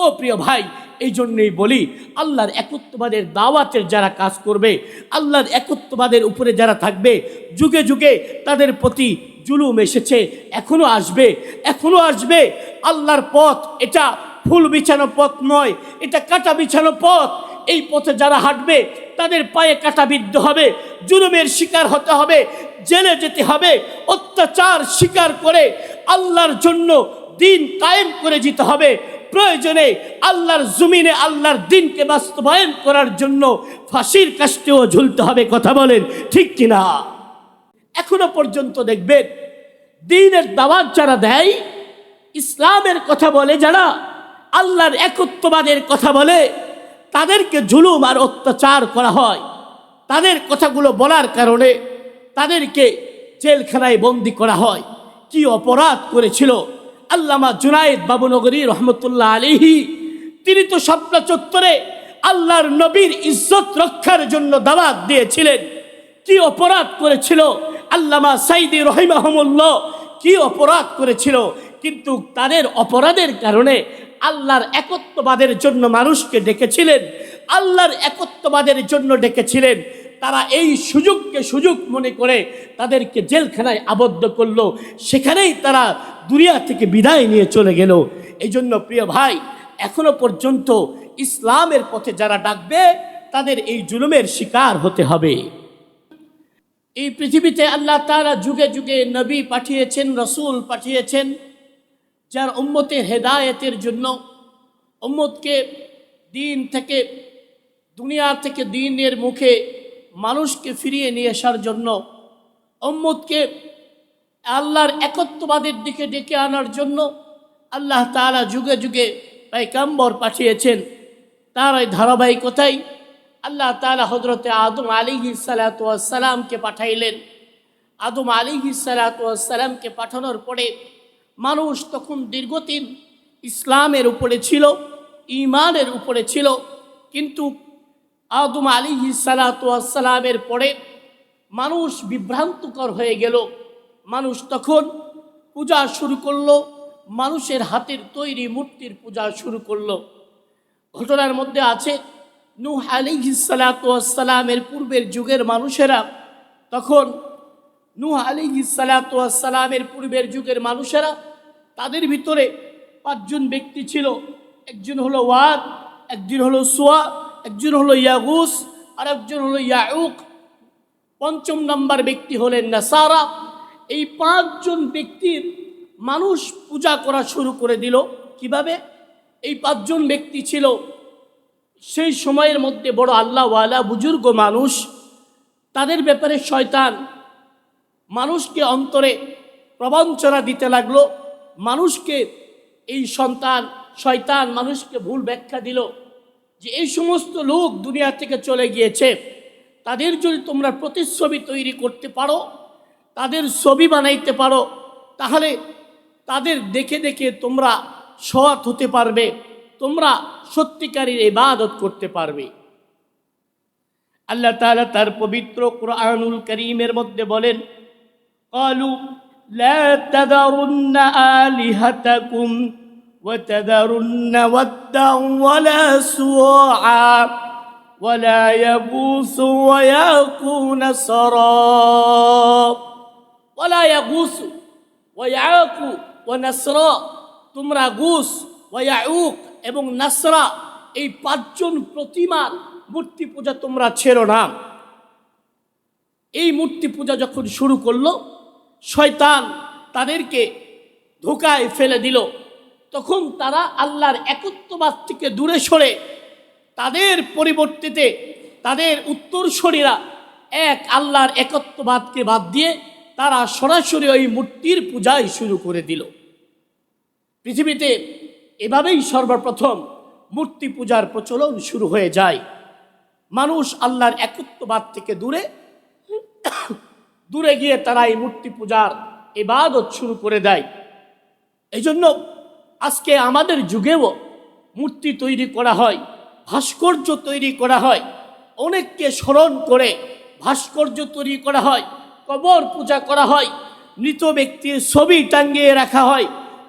ও প্রিয় ভাই এই জন্যই বলি, আল্লাহর একত্ববাদের দাওয়াতের যারা কাজ করবে, আল্লাহর একত্ববাদের উপরে যারা থাকবে, যুগে যুগে তাদের প্রতি জুলুম এসেছে, এখনও আসবে এখনও আসবে। আল্লাহর পথ, এটা ফুল বিছানো পথ নয়, এটা কাটা বিছানো পথ। এই পথে যারা হাঁটবে, তাদের পায়ে কাটা বিদ্ধ হবে, জুলুমের শিকার হতে হবে, জেলে যেতে হবে, অত্যাচার শিকার করে আল্লাহর জন্য দিন কায়েম করে যেতে হবে। প্রয়োজনে আল্লাহর জমিনে আল্লাহর দিনকে বাস্তবায়ন করার জন্য ফাঁসির কাস্টেও ঝুলতে হবে কথা বলেন, ঠিক কিনা? এখনও পর্যন্ত দেখবেন, দিনের দাওয়াত যারা দেয়, ইসলামের কথা বলে যারা, আল্লাহর একত্ববাদের কথা বলে, তাদেরকে জুলুম আর অত্যাচার করা হয়। তাদের কথাগুলো বলার কারণে তাদেরকে জেলখানায় বন্দি করা হয়। কি অপরাধ করেছিল আল্লামা জুনায়েদ বাবুনগরী রহমতুল্লাহ আলিহি তিনি তো স্বপ্ন চত্বরে আল্লাহর নবীর ইজ্জত রক্ষার জন্য দাওয়াত দিয়েছিলেন। কি অপরাধ করেছিল আল্লামা সাইদি রহিমাহমুল্লাহ? কি অপরাধ করেছিল? কিন্তু তাদের অপরাধের কারণে আল্লাহর একত্ববাদের জন্য মানুষকে ডেকেছিলেন। আল্লাহর একত্ববাদের জন্য ডেকেছিলেন। তারা এই সুযোগকে সুযোগ মনে করে তাদেরকে জেলখানায় আবদ্ধ করল। সেখানেই তারা দুনিয়া থেকে বিদায় নিয়ে চলে গেল। এই জন্য প্রিয় ভাই, এখনও পর্যন্ত ইসলামের পথে যারা ডাকবে, তাদের এই জুলুমের শিকার হতে হবে। এই পৃথিবীতে আল্লাহ তারা যুগে যুগে নবী পাঠিয়েছেন, রসুল পাঠিয়েছেন, যার উম্মতের হেদায়েতের জন্য উম্মতকে দিন থেকে, দুনিয়া থেকে দিনের মুখে মানুষকে ফিরিয়ে নিয়ে আসার জন্য, উম্মতকে আল্লাহর একত্ববাদের দিকে ডেকে আনার জন্য আল্লাহ তাআলা যুগে যুগে পাইকাম্বর পাঠিয়েছেন। তার ওই ধারাবাহিকতাই আল্লাহ তালা হজরতে আদম আলী সালাতামকে পাঠাইলেন। আদম আলী সালাতামকে পাঠানোর পরে মানুষ তখন দীর্ঘদিন ইসলামের উপরে ছিল ইমানের উপরে ছিল, কিন্তু আদম আলী সালাতামের পরে মানুষ বিভ্রান্তকর হয়ে গেল। মানুষ তখন পূজা শুরু করল, মানুষের হাতের তৈরি মূর্তির পূজা শুরু করল। ঘটনার মধ্যে আছে, নূহ আলিহিসালাতামের পূর্বের যুগের মানুষেরা তখন নূহ আলিহিসালাতামের পূর্বের যুগের মানুষেরা তাদের ভিতরে পাঁচজন ব্যক্তি ছিল। একজন হলো ওয়াদ, একজন হলো সোয়া একজন হলো ইয়াগুস আর একজন হলো ইয়াউক। পঞ্চম নম্বর ব্যক্তি হলেন নাসারা। এই পাঁচজন ব্যক্তির মানুষ পূজা করা শুরু করে দিল। কীভাবে? এই পাঁচজন ব্যক্তি ছিল সেই সময়ের মধ্যে বড় আল্লাহওয়ালা বুজুর্গ মানুষ। তাদের ব্যাপারে শয়তান মানুষকে অন্তরে প্রবঞ্চনা দিতে লাগল। মানুষকে, এই সন্তান, শয়তান মানুষকে ভুল ব্যাখ্যা দিল। যে এই সমস্ত লোক দুনিয়া থেকে চলে গিয়েছে তাদের যদি তোমরা প্রতিচ্ছবি তৈরি করতে পারো তাদের ছবি বানাইতে পারো তাহলে তাদের দেখে দেখে তোমরা সৎ হতে পারবে তোমরা সত্যিকারীর ইবাদত করতে পারবে আল্লাহ তাআলা তার পবিত্র কোরআনুল করিমের মধ্যে বলেন قالوا لا تذرن آلهتكم وتذرن ودا ولا سواعا ولا يغوث ويعوق نصرا ولا يغوث ويعوق ونصرا তোমরা গুস ওয়াউক এবং নাসরা এই পাঁচজন প্রতিমার মূর্তি পূজা তোমরা ছেড়ো না এই মূর্তি পূজা যখন শুরু করলো শয়তান তাদেরকে ধোকায় ফেলে দিল তখন তারা আল্লাহর একত্ববাদ থেকে দূরে সরে তাদের পরিবর্তিতে তাদের উত্তরসরীরা এক আল্লাহর একত্ববাদকে বাদ দিয়ে তারা সরাসরি ওই মূর্তির পূজাই শুরু করে দিল। পৃথিবীতে এভাবেই সর্বপ্রথম মূর্তি পূজার প্রচলন শুরু হয়ে যায়। মানুষ আল্লাহর একত্ববাদ থেকে দূরে দূরে গিয়ে তারা এই মূর্তি পূজার এবাদত শুরু করে দেয়। এই জন্য আজকে আমাদের যুগেও মূর্তি তৈরি করা হয়, ভাস্কর্য তৈরি করা হয়, অনেককে স্মরণ করে ভাস্কর্য তৈরি করা হয়, কবর পূজা করা হয়, মৃত ব্যক্তির ছবি টাঙ্গিয়ে রাখা হয়,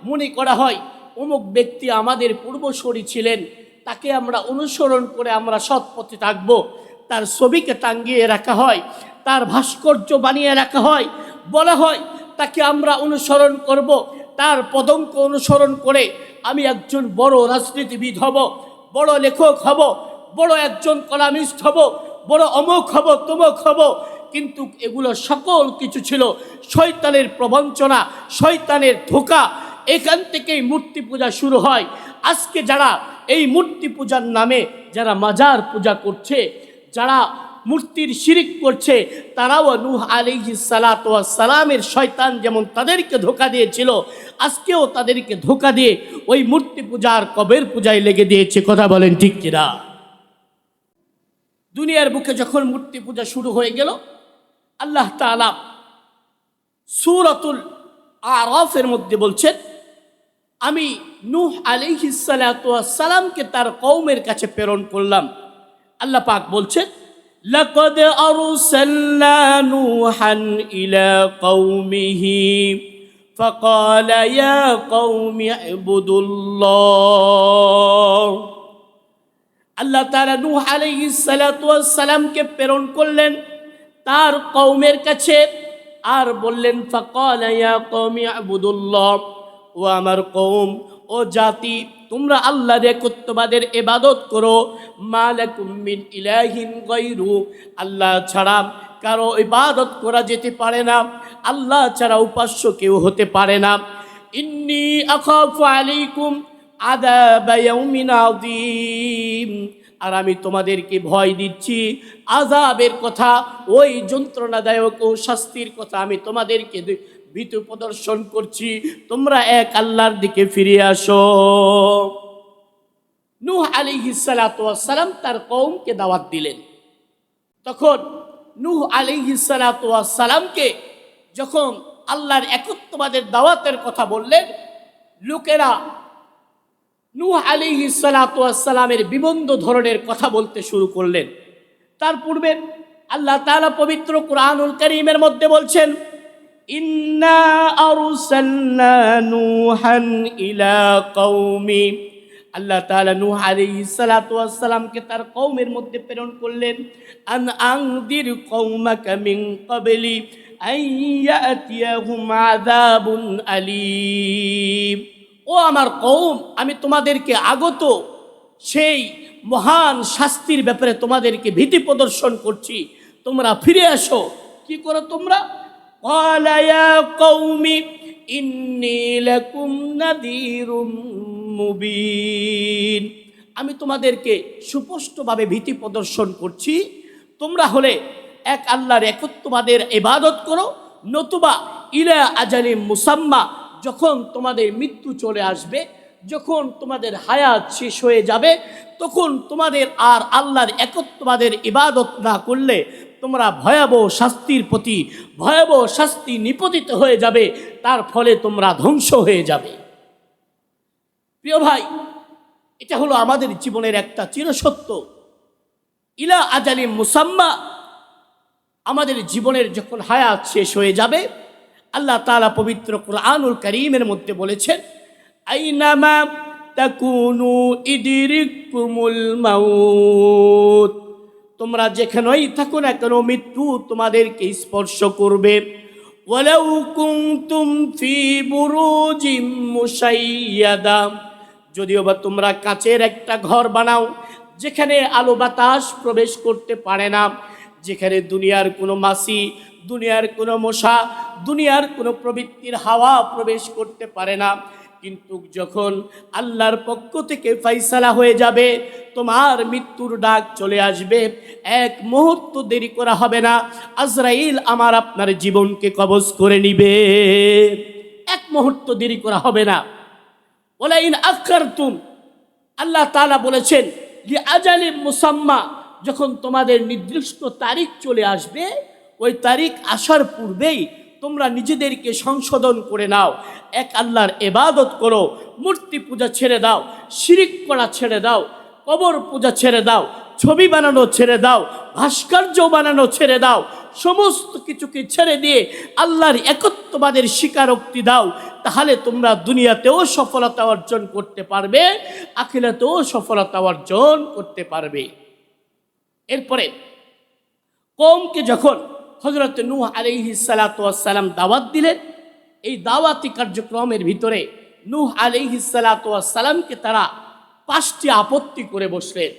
মনে করা হয় অমুক ব্যক্তি আমাদের পূর্বসরী ছিলেন, তাকে আমরা অনুসরণ করে আমরা সৎ পথে থাকব। তার ছবিকে টাঙ্গিয়ে রাখা হয়, তার ভাস্কর্য বানিয়ে রাখা হয়, বলা হয় তাকে আমরা অনুসরণ করব। তার পদঙ্ক অনুসরণ করে আমি একজন বড় রাজনীতিবিদ হব, বড় লেখক হব, বড় একজন কলামিস্ট হব, বড় অমুক হব তমুক হব। কিন্তু এগুলো সকল কিছু ছিল শয়তানের প্রবঞ্চনা, শয়তানের ধোকা। এখান থেকেই মূর্তি পূজা শুরু হয়। আজকে যারা এই মূর্তি পূজার নামে, যারা মাজার পূজা করছে, যারা মূর্তির শিরিক করছে, তারাও নূহ আলিহি সালামের শয়তান যেমন তাদেরকে ধোকা দিয়েছিল, আজকেও তাদেরকে ধোকা দিয়ে ওই মূর্তি পূজার কবের পূজায় লেগে দিয়েছে, কথা বলেন ঠিক কিনা? দুনিয়ার বুকে যখন মূর্তি পূজা শুরু হয়ে গেল, আল্লাহ তাআলা সুরাতুল আরফের মধ্যে বলছেন, আমি নূহ সালামকে তার কৌমের কাছে প্রেরণ করলাম। আল্লাহ পাক বলছেন لقد أرسلنا نوحا إلى قومه فقال يا قوم اعبدوا الله আল্লাহ তাআলা নূহ আলাইহিস সালাতু ওয়াস সালামকে প্রেরণ করলেন তার কওমের কাছে আর বললেন ফাকালা ইয়া কওমি আবুদুল্লাহ ও আমার কওম ও জাতি, তোমরা আল্লাহর একত্ববাদের এবাদত করো। মালাকুম মিন ইলাহিন গায়রু, আল্লাহ ছাড়া কারও ইবাদত করা যেতে পারে না। আল্লাহ ছাড়া উপাস্য কেউ হতে পারে না। ইন্নি আখাফু আলাইকুম আর আমি তোমাদেরকে ভয় দিচ্ছি আজাবের কথা, ওই যন্ত্রণাদায়ক ও শাস্তির কথা আমি তোমাদেরকে ভীতু প্রদর্শন করছি, তোমরা এক আল্লাহর দিকে ফিরে আসো। নূহ ওয়াস সালাম তার কৌমকে দাওয়াত দিলেন। তখন নূহ ওয়াস সালামকে যখন আল্লাহর একত্ববাদের দাওয়াতের কথা বললেন, লোকেরা নূহ আলিহি সালামের বিবন্ধ ধরনের কথা বলতে শুরু করলেন। তার পূর্বে আল্লাহ তাআলা পবিত্র কুরআনুল কারীমের মধ্যে বলছেন ইন্না আরসালনা নূহান ইলা কওমি আল্লাহ তাআলা নূহ আলাইহিস সালাতু ওয়াস সালামকে তার কওমের মধ্যে প্রেরণ করলেন, আন ক্বাবলি আন ইয়াতিয়াহুম আযাবুন আলীম. ও আমার কৌম আমি তোমাদেরকে আগত সেই মহান শাস্তির ব্যাপারে তোমাদেরকে ভীতি প্রদর্শন করছি। তোমরা ফিরে আসো। কি করো তোমরা? قال يا قوم إني لكم نذير মুবিন আমি তোমাদেরকে সুস্পষ্টভাবে ভীতি প্রদর্শন করছি তোমরা হলে এক আল্লাহর একত্ববাদের ইবাদত করো নতুবা ইলা আজালি মুসাম্মা যখন তোমাদের মৃত্যু চলে আসবে যখন তোমাদের হায়াত শেষ হয়ে যাবে তখন তোমাদের আর আল্লাহর একত্ববাদের ইবাদত না করলে তোমরা ভয়াবহ শাস্তির প্রতি, ভয়াবহ শাস্তি নিপতিত হয়ে যাবে, তার ফলে তোমরা ধ্বংস হয়ে যাবে। প্রিয় ভাই, এটা হলো আমাদের জীবনের একটা চিরসত্য। ইলা আজালি মুসাম্মা, আমাদের জীবনের যখন হায়াত শেষ হয়ে যাবে, আল্লাহ তাআলা পবিত্র কোরআনুল করিমের মধ্যে বলেছেন, আইনামা তাকুনু ইদিরিকুমুল মাউত। তোমরা যেখানেই থাকো না কেন, মৃত্যু তোমাদেরকে স্পর্শ করবে। যদিও বা তোমরা কাচের একটা ঘর বানাও, যেখানে আলো বাতাস প্রবেশ করতে পারে না, যেখানে দুনিয়ার কোনো মাসি, দুনিয়ার কোনো মশা, দুনিয়ার কোনো প্রবৃত্তির হাওয়া প্রবেশ করতে পারে না কিন্তু যখন আল্লাহর পক্ষ থেকে ফাইসালা হয়ে যাবে, তোমার মৃত্যুর ডাক চলে আসবে। এক মুহূর্ত দেরি করা হবে না। আজরাইল আমার আপনার জীবনকে কবজ করে নিবে। এক মুহূর্ত দেরি করা হবে না। ওলাইন আখারতুম। আল্লাহ তালা বলেছেন যে আজালি মুসাম্মা যখন তোমাদের নির্দিষ্ট তারিখ চলে আসবে, ওই তারিখ আসার পূর্বেই তোমরা নিজেদেরকে সংশোধন করে নাও। এক আল্লাহর এবাদত করো, মূর্তি পূজা ছেড়ে দাও, শিরিক করা ছেড়ে দাও, কবর পূজা ছেড়ে দাও, ছবি বানানো ছেড়ে দাও, ভাস্কর্য বানানো ছেড়ে দাও, সমস্ত কিছুকে ছেড়ে দিয়ে আল্লাহর একত্ববাদের স্বীকারোক্তি দাও, তাহলে তোমরা দুনিয়াতেও সফলতা অর্জন করতে পারবে, আখিরাতেও সফলতা অর্জন করতে পারবে। এরপরে কমকে যখন হজরত নূহ আলিহি সালাতাম দাওয়াত দিলেন। এই দাওয়াতি কার্যক্রমের ভিতরে নূহ আলিহি সালাতামকে তারা পাঁচটি আপত্তি করে বসলেন।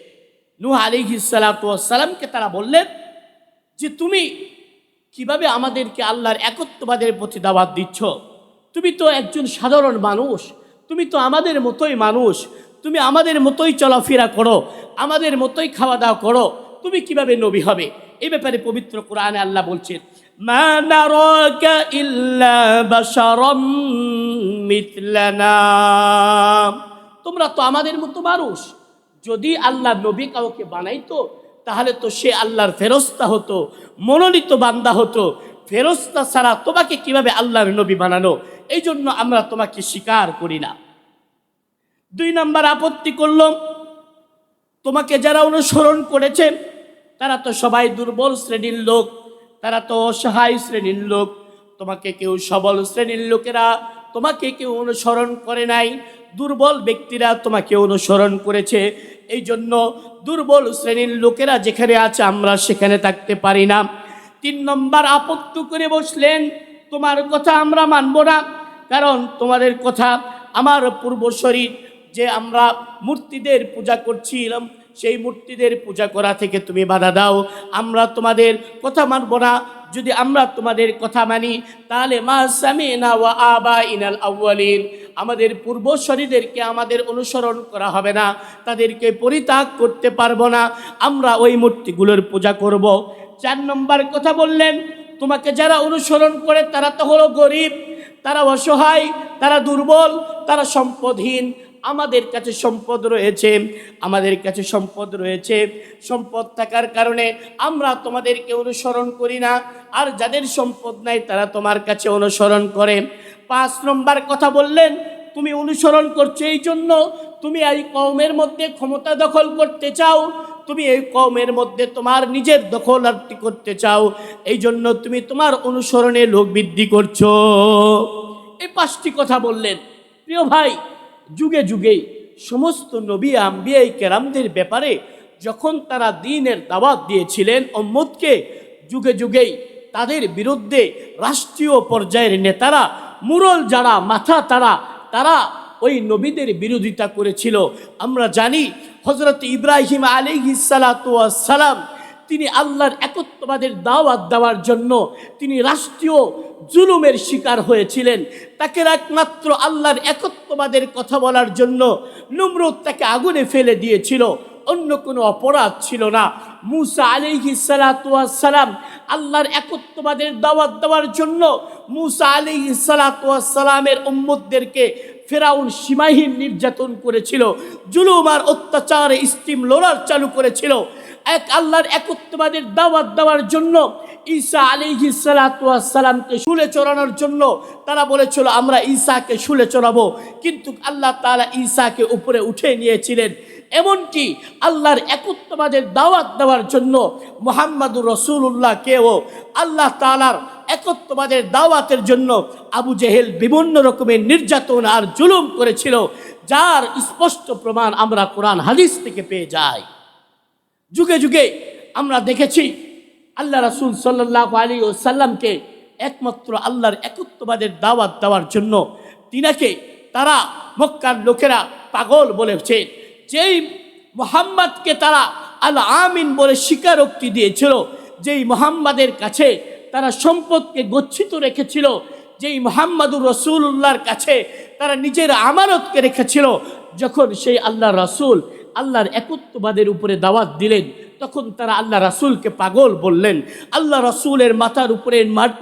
নূহ আলিহি সালাতামকে তারা বললেন যে, তুমি কীভাবে আমাদেরকে আল্লাহর একত্ববাদের প্রতি দাওয়াত দিচ্ছ? তুমি তো একজন সাধারণ মানুষ, তুমি তো আমাদের মতোই মানুষ, তুমি আমাদের মতোই চলাফেরা করো, আমাদের মতোই খাওয়া দাওয়া করো, তুমি কীভাবে নবী হবে? এই ব্যাপারে পবিত্র কোরআনে আল্লাহ বলছেন ইল্লা তোমরা তো আমাদের মতো মানুষ। যদি আল্লাহ নবী কাউকে বানাইতো, তাহলে তো সে আল্লাহর ফেরস্তা হতো, মনোনীত বান্দা হতো। ফেরস্তা ছাড়া তোমাকে কীভাবে আল্লাহর নবী বানানো? এই জন্য আমরা তোমাকে স্বীকার করি না। দুই নাম্বার আপত্তি করলাম, তোমাকে যারা অনুসরণ করেছে তারা তো সবাই দুর্বল শ্রেণির লোক, তারা তো অসহায় শ্রেণির লোক। তোমাকে কেউ সবল শ্রেণির লোকেরা তোমাকে কেউ অনুসরণ করে নাই। দুর্বল ব্যক্তিরা তোমাকে অনুসরণ করেছে। এই জন্য দুর্বল শ্রেণির লোকেরা যেখানে আছে আমরা সেখানে থাকতে পারি না। তিন নম্বর, আপত্তি করে বসলেন, তোমার কথা আমরা মানব না। কারণ তোমাদের কথা আমার পূর্বশরীর যে আমরা মূর্তিদের পূজা করছিলাম সেই মূর্তিদের পূজা করা থেকে তুমি বাধা দাও। আমরা তোমাদের কথা মানব না। যদি আমরা তোমাদের কথা মানি, তাহলে মা সামিনা ওয়া আবা ইনাল আউয়ালিন। আমাদের পূর্বশরীদেরকে আমাদের অনুসরণ করা হবে না। তাদেরকে পরিত্যাগ করতে পারব না। আমরা ওই মূর্তিগুলোর পূজা করব। চার নম্বর কথা বললেন, তোমাকে যারা অনুসরণ করে, তারা তো হলো গরিব। তারা অসহায়, তারা দুর্বল, তারা সম্পদহীন। আমাদের কাছে সম্পদ রয়েছে, আমাদের কাছে সম্পদ রয়েছে। সম্পদ থাকার কারণে আমরা তোমাদেরকে অনুসরণ করি না, আর যাদের সম্পদ নাই তারা তোমার কাছে অনুসরণ করে। পাঁচ নম্বর কথা বললেন, তুমি অনুসরণ করছ এই জন্য, তুমি এই কওমের মধ্যে ক্ষমতা দখল করতে চাও, তুমি এই কওমের মধ্যে তোমার নিজের দখলার্থী করতে চাও, এই জন্য তুমি তোমার অনুসরণে লোক বৃদ্ধি করছ। এই পাঁচটি কথা বললেন। প্রিয় ভাই যুগে যুগে সমস্ত নবী আম্বিয়াই কেরামদের ব্যাপারে যখন তারা দিনের দাওয়াত দিয়েছিলেন অম্মদকে যুগে যুগেই তাদের বিরুদ্ধে রাষ্ট্রীয় পর্যায়ের নেতারা, মুরল যারা, মাথা তারা তারা ওই নবীদের বিরোধিতা করেছিল। আমরা জানি হজরত ইব্রাহিম সালাম তিনি আল্লাহর একত্ববাদের দাওয়াত দেওয়ার জন্য তিনি রাষ্ট্রীয় জুলুমের শিকার হয়েছিলেন। তাকে একমাত্র আল্লাহর একত্ববাদের কথা বলার জন্য নমরুদ তাকে আগুনে ফেলে দিয়েছিল। অন্য কোনো অপরাধ ছিল না। মুসা আলিহি সালাম আল্লাহর একত্ববাদের দাওয়াত দেওয়ার জন্য মুসা আলিহি সালামের উম্মদদেরকে ফেরাউন সীমাহীন নির্যাতন করেছিল, জুলুম আর অত্যাচারে স্টিম লোলার চালু করেছিল। এক আল্লাহর একত্ববাদের দাওয়াত দেওয়ার জন্য ঈসা আলিহি সালাতামকে শুলে চড়ানোর জন্য তারা বলেছিল, আমরা ঈসাকে শুলে চড়াবো। কিন্তু আল্লাহ তাআলা ঈসাকে উপরে উঠে নিয়েছিলেন। এমনকি আল্লাহর একত্ববাদের দাওয়াত দেওয়ার জন্য মোহাম্মদুর রসুল্লাহকেও আল্লাহ তালার একত্ববাদের দাওয়াতের জন্য আবু জেহেল বিভিন্ন রকমের নির্যাতন আর জুলুম করেছিল, যার স্পষ্ট প্রমাণ আমরা কোরআন হাদিস থেকে পেয়ে যাই। যুগে যুগে আমরা দেখেছি আল্লাহ রাসুল সাল্লাহ আলী ও সাল্লামকে একমাত্র আল্লাহর একত্ববাদের দাওয়াত দেওয়ার জন্য তিনাকে তারা মক্কার লোকেরা পাগল বলেছে। যেই মোহাম্মদকে তারা আল আমিন বলে স্বীকারোক্তি দিয়েছিল, যেই মোহাম্মদের কাছে তারা সম্পদকে গচ্ছিত রেখেছিল, যেই মোহাম্মদুর রসুল্লাহর কাছে তারা নিজের আমানতকে রেখেছিল, যখন সেই আল্লাহ রসুল আল্লাহর একত্ববাদের উপরে দাওয়াত দিলেন, তখন তারা আল্লাহ রাসুলকে পাগল বললেন। আল্লাহ রাসুলের মাথার উপরে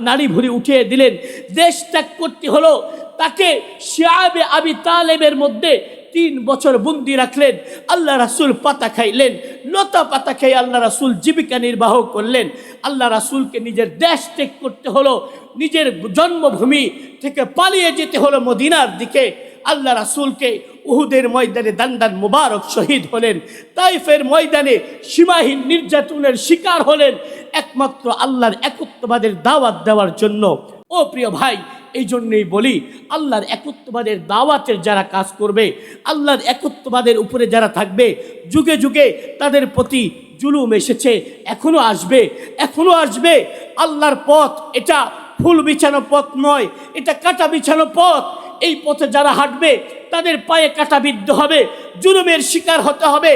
নারী ভুরি উঠিয়ে দিলেন। দেশ ত্যাগ করতে হলো, তাকে শিয়াবে আবি তালেবের মধ্যে তিন বছর বন্দি রাখলেন। আল্লাহ রাসুল পাতা খাইলেন, লতা পাতা খেয়ে আল্লাহ রাসুল জীবিকা নির্বাহ করলেন। আল্লাহ রাসুলকে নিজের দেশ ত্যাগ করতে হলো, নিজের জন্মভূমি থেকে পালিয়ে যেতে হলো মদিনার দিকে। আল্লাহ রাসুলকে উহুদের ময়দানে দান্দান মুবারক শহীদ হলেন। তাইফের ময়দানে সীমাহীন নির্যাতনের শিকার হলেন। একমাত্র আল্লাহর একত্ববাদের দাওয়াত দেওয়ার জন্য। ও প্রিয় ভাই এই জন্যই বলি, আল্লাহর একত্ববাদের দাওয়াতের যারা কাজ করবে, আল্লাহর একত্ববাদের উপরে যারা থাকবে, যুগে যুগে তাদের প্রতি জুলুম এসেছে, এখনও আসবে এখনও আসবে। আল্লাহর পথ এটা ফুল বিছানো পথ নয়, এটা কাটা বিছানো পথ। এই পথে যারা হাঁটবে, তাদের পায়ে কাটা বিদ্ধ হবে, জুলুমের শিকার হতে হবে,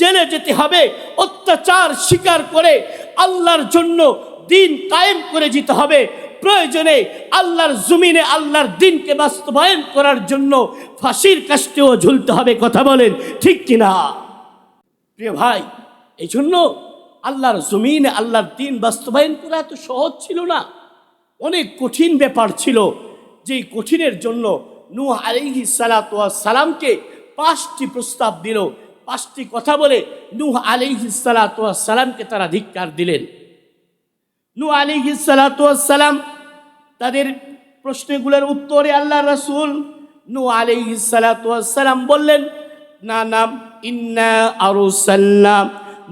জেলে যেতে হবে, অত্যাচার শিকার করে আল্লাহর জন্য দিন কায়েম করে যেতে হবে। প্রয়োজনে আল্লাহর জমিনে আল্লাহর দিনকে বাস্তবায়ন করার জন্য ফাঁসির কাস্তেও ঝুলতে হবে, কথা বলেন, ঠিক কিনা? প্রিয় ভাই এই জন্য আল্লাহর জমিনে আল্লাহর দিন বাস্তবায়ন করা এত সহজ ছিল না। অনেক কঠিন ব্যাপার ছিল যেই কঠিনের জন্য নূহ আলাইহি সালামকে পাঁচটি প্রস্তাব দিল। পাঁচটি কথা বলে নূহ আলাইহি সালামকে তারা ধিক্কার দিলেন। নূহ আলাইহি সালাম তাদের প্রশ্নগুলোর উত্তরে আল্লাহ রাসূল নূহ আলাইহি সালাম বললেন, না নাম ইন্না আরসালনা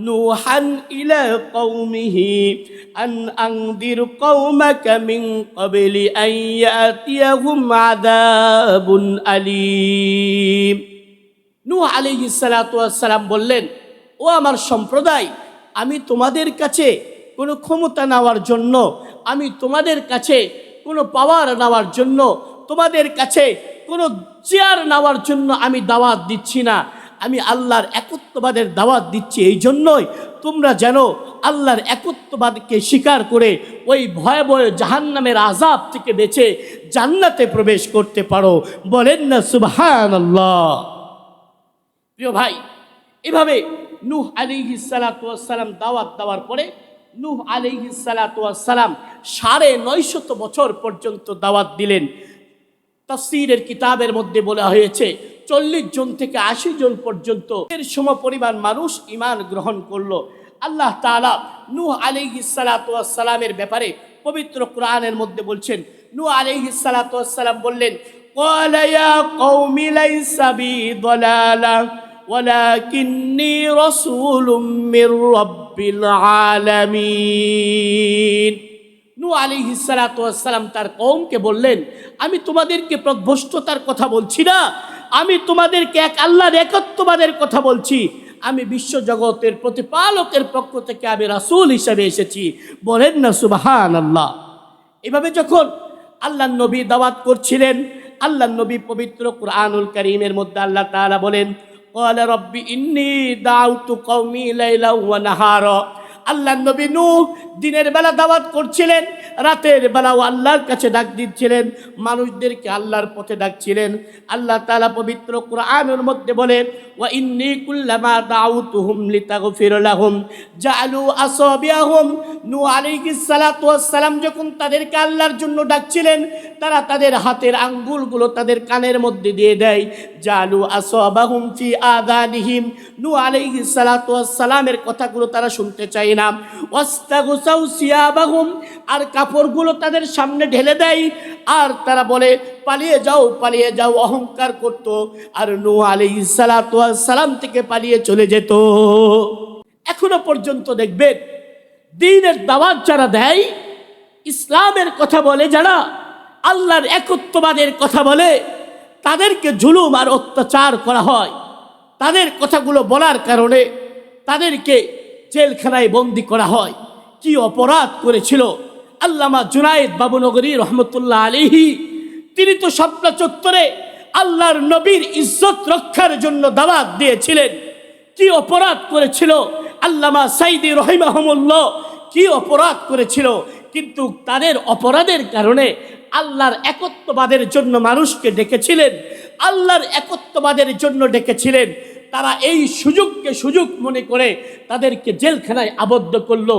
নূহান ইলা কওমিহি আন আনদির কওমাকা মিন ক্বাবলি আন ইয়াতিয়াহুম আযাবুন আলীম নূহ আলাইহিস সালাতু সালাম বললেন, ও আমার সম্প্রদায়, আমি তোমাদের কাছে কোনো ক্ষমতা নেওয়ার জন্য, আমি তোমাদের কাছে কোনো পাওয়ার নেওয়ার জন্য, তোমাদের কাছে কোনো চেয়ার নেওয়ার জন্য আমি দাওয়াত দিচ্ছি না। আমি আল্লাহর একত্ববাদের দাওয়াত দিচ্ছি এই জন্যই তোমরা যেন আল্লাহর একত্ববাদকে স্বীকার করে ওই ভয়াবহ জাহান্নামের আজাব থেকে বেঁচে জান্নাতে প্রবেশ করতে পারো। বলেন না সুবহান আল্লাহ প্রিয় ভাই, এভাবে নূহ আলিহি সালাম দাওয়াত দেওয়ার পরে নূহ আলিহি সালাম সাড়ে নয়শত বছর পর্যন্ত দাওয়াত দিলেন। তফসিরের কিতাবের মধ্যে বলা হয়েছে চল্লিশ জন থেকে আশি জন পর্যন্ত এর সম পরিমাণ মানুষ ইমান গ্রহণ করলো আল্লাহ তাআলা নূহ আলাইহি সালামের ব্যাপারে পবিত্র কোরআনের মধ্যে বলছেন নূহ আলাইহি সালাম বললেন قال يا قوم ليس بي ضلالة ولكني رسول من رب العالمين নু আলী সালাম তার কৌমকে বললেন আমি তোমাদেরকে প্রভ্রষ্টতার কথা বলছি না আমি তোমাদেরকে এক আল্লাহর একত্ববাদের কথা বলছি আমি বিশ্বজগতের প্রতিপালকের পক্ষ থেকে আমি রাসূল হিসেবে এসেছি বলেন না সুবাহান আল্লাহ এভাবে যখন আল্লাহ নবী দাওয়াত করছিলেন আল্লাহ নবী পবিত্র কুরআনুল করিমের মধ্যে আল্লাহ তাআলা বলেন قال رب إني دعوت قومي ليلا ونهارا আল্লাহ নবী নূহ দিনের বেলা দাওয়াত করছিলেন, রাতের বেলাও আল্লাহর কাছে ডাক দিচ্ছিলেন, মানুষদেরকে আল্লাহর পথে ডাকছিলেন। আল্লাহ তাআলা পবিত্র কোরআনের মধ্যে বলে, ওয়া ইন্নী কুল্লামা দাউতুহুম লিতাগফির লাহুম। জাআলু আসাবিয়াহুম, নূহ আলাইহিস সালাতু ওয়াস সালাম যখন তাদেরকে আল্লাহর জন্য ডাকছিলেন, তারা তাদের হাতের আঙ্গুলগুলো তাদের কানের মধ্যে দিয়ে দেয়। জালু আসাবাহুম ফি আদানিহিম নূহ আলাইহিস সালাতু ওয়াস সালামের কথাগুলো তারা শুনতে চায়। না আর কাপড়গুলো তাদের সামনে ঢেলে দেয়। আর তারা বলে, পালিয়ে যাও পালিয়ে যাও। অহংকার করত। আর নূহ আলাইহিস সালাম থেকে পালিয়ে চলে যেত। এখনও পর্যন্ত দেখবেন, দিনের দাওয়াত যারা দেয়, ইসলামের কথা বলে যারা, আল্লাহর একত্ববাদের কথা বলে, তাদেরকে জুলুম আর অত্যাচার করা হয়। তাদের কথাগুলো বলার কারণে তাদেরকে জেলখানায় বন্দি করা হয়। কি অপরাধ করেছিল? আল্লামা জুনায়েদ বাবুনগরী রহমতুল্লাহ আলিহি তিনি তো স্বপ্ন চত্বরে আল্লাহর নবীর ইজ্জত রক্ষার জন্য দাওয়াত দিয়েছিলেন। কি অপরাধ করেছিল? আল্লামা সাইদি রহিমাহমুল্লাহ কি অপরাধ করেছিল? কিন্তু তাদের অপরাধের কারণে আল্লাহর একত্ববাদের জন্য মানুষকে ডেকেছিলেন। আল্লাহর একত্ববাদের জন্য ডেকেছিলেন। তারা এই সুযোগকে সুযোগ মনে করে তাদেরকে জেলখানায় আবদ্ধ করল।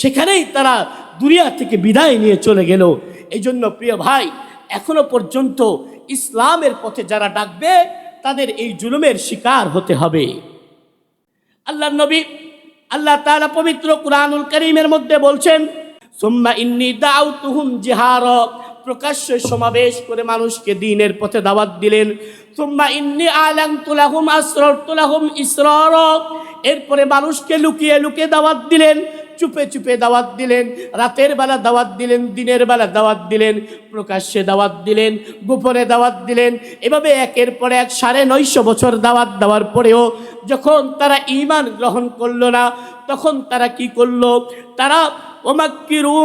সেখানেই তারা দুনিয়া থেকে বিদায় নিয়ে চলে গেল। এই জন্য প্রিয় ভাই, এখনও পর্যন্ত ইসলামের পথে যারা ডাকবে, তাদের এই জুলুমের শিকার হতে হবে। আল্লাহ নবী, আল্লাহ তাআলা পবিত্র কুরআনুল করিমের মধ্যে বলছেন, সুম্মা ইন্নি দাউতুহুম জিহারা প্রকাশ্যে সমাবেশ করে মানুষকে দিনের পথে দাওয়াত দিলেন। তোমরা ইন্নি আলাং তুলাহুম আসরর তুলাহুম ইসরর। এরপরে মানুষকে লুকিয়ে লুকিয়ে দাওয়াত দিলেন, চুপে চুপে দাওয়াত দিলেন, রাতের বেলা দাওয়াত দিলেন, দিনের বেলা দাওয়াত দিলেন, প্রকাশ্যে দাওয়াত দিলেন, গোপনে দাওয়াত দিলেন। এভাবে একের পর এক সাড়ে নয়শো বছর দাওয়াত দেওয়ার পরেও যখন তারা ইমান গ্রহণ করল না, তখন তারা কি করল? তারা ওমাক্কিরু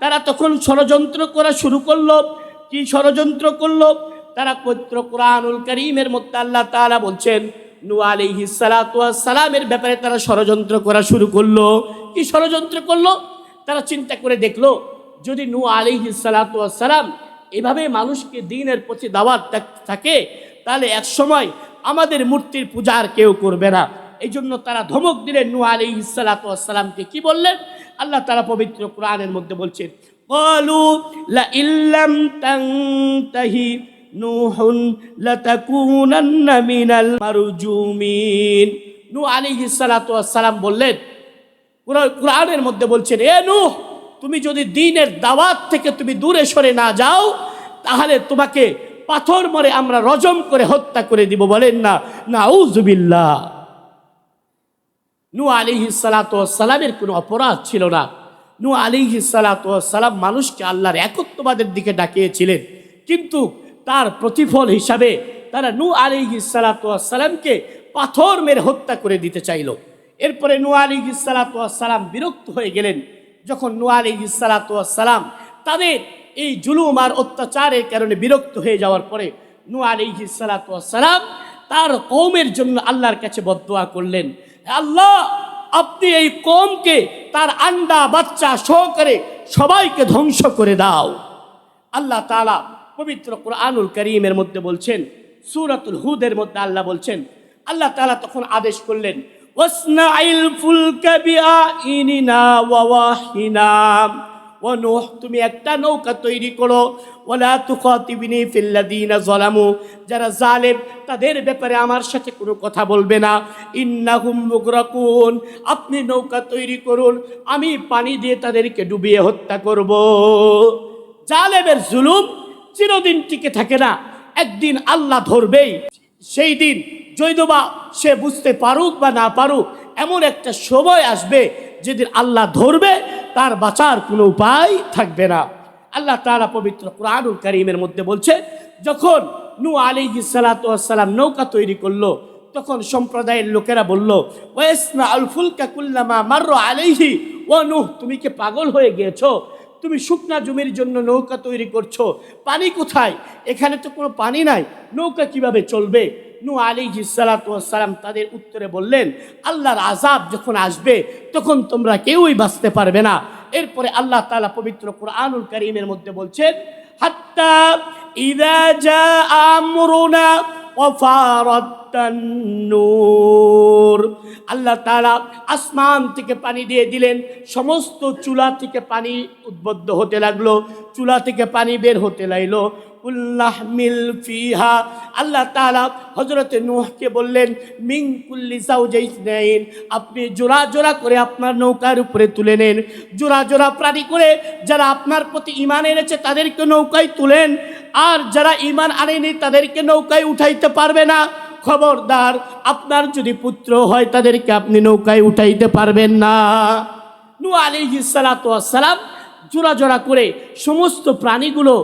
তারা তখন ষড়যন্ত্র করা শুরু করল। কি ষড়যন্ত্র করল? তারা পবিত্র কোরআনুল করিমের মধ্যে আল্লাহ তাআলা বলছেন নু সালাতু সালামের ব্যাপারে তারা ষড়যন্ত্র করা শুরু করল। কি ষড়যন্ত্র করল? তারা চিন্তা করে দেখল, যদি নু আলিহি সালাতু সালাম এভাবে মানুষকে দিনের প্রতি দাওয়াত থাকে তাহলে এক সময় আমাদের মূর্তির পূজা আর কেউ করবে না। এই জন্য তারা ধমক দিলেন নু আলী সালাতামকে কি বললেন? আল্লাহ তারা পবিত্র কোরআনের মধ্যে বলছেন কলু লা ইল্লাম তাহি নুহুন লাতাকুনান্না মিনাল মারজুমিন। নূহ আলাইহিস সালাতু সালাম বললেন কোরআনের মধ্যে বলছেন, এ নু তুমি যদি দিনের দাওয়াত থেকে তুমি দূরে সরে না যাও, তাহলে তোমাকে পাথর মরে আমরা রজম করে হত্যা করে দিব। বলেন না না উজুবিল্লা নু আলিহি সালামের কোনো অপরাধ ছিল না। নু আলিহি সালাম মানুষকে আল্লাহর একত্ববাদের দিকে ডাকিয়েছিলেন। কিন্তু তার প্রতিফল হিসাবে তারা নু আলিহি সালামকে পাথর মেরে হত্যা করে দিতে চাইল। এরপরে নু আলিহি সালাম বিরক্ত হয়ে গেলেন। যখন নু আলিহি সালাম তাদের এই জুলুম আর অত্যাচারের কারণে বিরক্ত হয়ে যাওয়ার পরে নু আলিহি সালাম তার কৌমের জন্য আল্লাহর কাছে বদোয়া করলেন। আল্লাহ, আপনি এই কমকে তার আন্ডা বাচ্চা সহকারে সবাইকে ধ্বংস করে দাও। আল্লাহ তালা পবিত্র কোরআনুল করিমের মধ্যে বলছেন, সুরাতুল হুদের মধ্যে আল্লাহ বলছেন, আল্লাহ তালা তখন আদেশ করলেন ওয়াসনাইল ফুলকা বিআইনিনা ওয়া ওয়াহিনা। ও তুমি একটা নৌকা তৈরি করো। ওলা তুখাতিবিনি ফিল্লাদিনা জলামু যারা জালেম, তাদের ব্যাপারে আমার সাথে কোনো কথা বলবে না। ইন্নাহুম মুগরাকুন, আপনি নৌকা তৈরি করুন, আমি পানি দিয়ে তাদেরকে ডুবিয়ে হত্যা করব। জালেমের জুলুম চিরদিন টিকে থাকে না, একদিন আল্লাহ ধরবেই। সেই দিন জৈদবা সে বুঝতে পারুক বা না পারুক, এমন একটা সময় আসবে যেদিন আল্লাহ ধরবে, তার বাঁচার কোনো উপায় থাকবে না। আল্লাহ তাআলা পবিত্র কোরআনুল করিমের মধ্যে বলছে, যখন নু আলী সালাম নৌকা তৈরি করল, তখন সম্প্রদায়ের লোকেরা বলল ওয়েসনা আল ফুলকা কুল্লামা মার্র আলাইহি, ও নুহ, তুমি কি পাগল হয়ে গিয়েছো? তুমি শুকনা জমির জন্য নৌকা তৈরি করছ। পানি কোথায়? এখানে তো কোনো পানি নাই। নৌকা কীভাবে চলবে? নু আলী সালাম তাদের উত্তরে বললেন, আল্লাহর আজাব যখন আসবে, তখন তোমরা কেউই বাঁচতে পারবে না। এরপরে আল্লাহ তালা পবিত্র কোরআনুল করিমের মধ্যে বলছেন, হাত্তা ইদা জা আমরুনা নূর আল্লাহ তারা আসমান থেকে পানি দিয়ে দিলেন, সমস্ত চুলা থেকে পানি উদ্বদ্ধ হতে লাগল, চুলা থেকে পানি বের হতে লাগল। উল্লাহমিল ফিহা। আল্লাহ তাআলা হজরতে নূহকে বললেন মিং কুল্লি সাউজাইসনাইন আপনি জোড়া জোড়া করে আপনার নৌকার উপরে তুলে নেন। জোড়া জোড়া প্রাণী করে যারা আপনার প্রতি ইমান এনেছে তাদেরকে নৌকায় তুলেন। আর যারা ইমান আনেনি তাদেরকে নৌকায় উঠাইতে পারবে না। খবরদার, আপনার যদি পুত্র হয় তাদেরকে আপনি নৌকায় উঠাইতে পারবেন না। নু আলী সালাম জোড়া জোড়া করে সমস্ত প্রাণীগুলো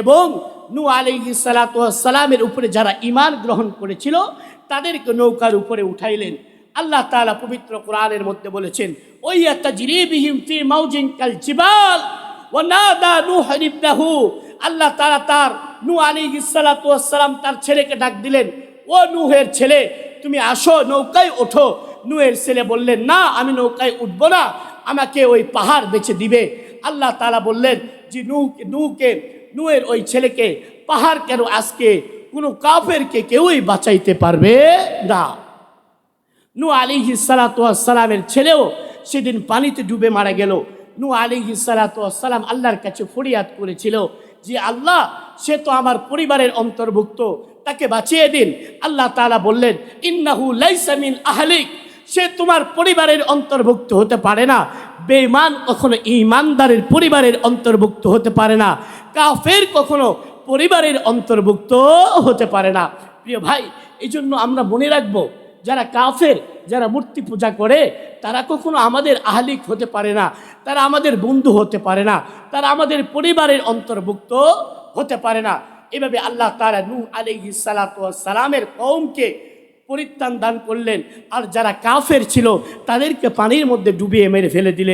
এবং নু আলী সালামের উপরে যারা ইমান গ্রহণ করেছিল, তাদেরকে নৌকার উপরে উঠাইলেন। আল্লাহ তালা পবিত্র কোরআনের মধ্যে বলেছেন ওই একটা জিরিবিহিম ফি কাল জিবাল ওয়ানাদা নূহ ইবনাহু। আল্লাহ তাআলা তার নু আলাইহিস সালাতু ওয়াস সালাম তার ছেলেকে ডাক দিলেন, ও নুহের ছেলে, তুমি আসো, নৌকায় ওঠো। নূহের ছেলে বললেন, না, আমি নৌকায় উঠব না, আমাকে ওই পাহাড় বেছে দিবে। আল্লাহ তালা বললেন যে নূহ নূহকে নূহের ওই ছেলেকে পাহাড় কেন আজকে কোনো কাফেরকে কেউই বাঁচাইতে পারবে না? নু আলিহি সালামের ছেলেও সেদিন পানিতে ডুবে মারা গেল। নু আলিহি সালাম আল্লাহর কাছে ফরিয়াদ করেছিল যে, আল্লাহ, সে তো আমার পরিবারের অন্তর্ভুক্ত, তাকে বাঁচিয়ে দিন। আল্লাহ তাআলা বললেন, ইন্নাহু লাইসামিন আহলিক, সে তোমার পরিবারের অন্তর্ভুক্ত হতে পারে না। বেঈমান কখনো ইমানদারের পরিবারের অন্তর্ভুক্ত হতে পারে না। কাফের কখনো পরিবারের অন্তর্ভুক্ত হতে পারে না। প্রিয় ভাই এই জন্য আমরা মনে রাখব, যারা কাফের, যারা মূর্তি পূজা করে, তারা কখনো আমাদের আহলিক হতে পারে না, তারা আমাদের বন্ধু হতে পারে না, তারা আমাদের পরিবারের অন্তর্ভুক্ত হতে পারে না। এভাবে আল্লাহ তারা নূ আলহি সালামের কৌমকে পরিত্রাণ দান করলেন। আর যারা কাফের ছিল তাদেরকে পানির মধ্যে ডুবিয়ে মেরে ফেলে দিলেন।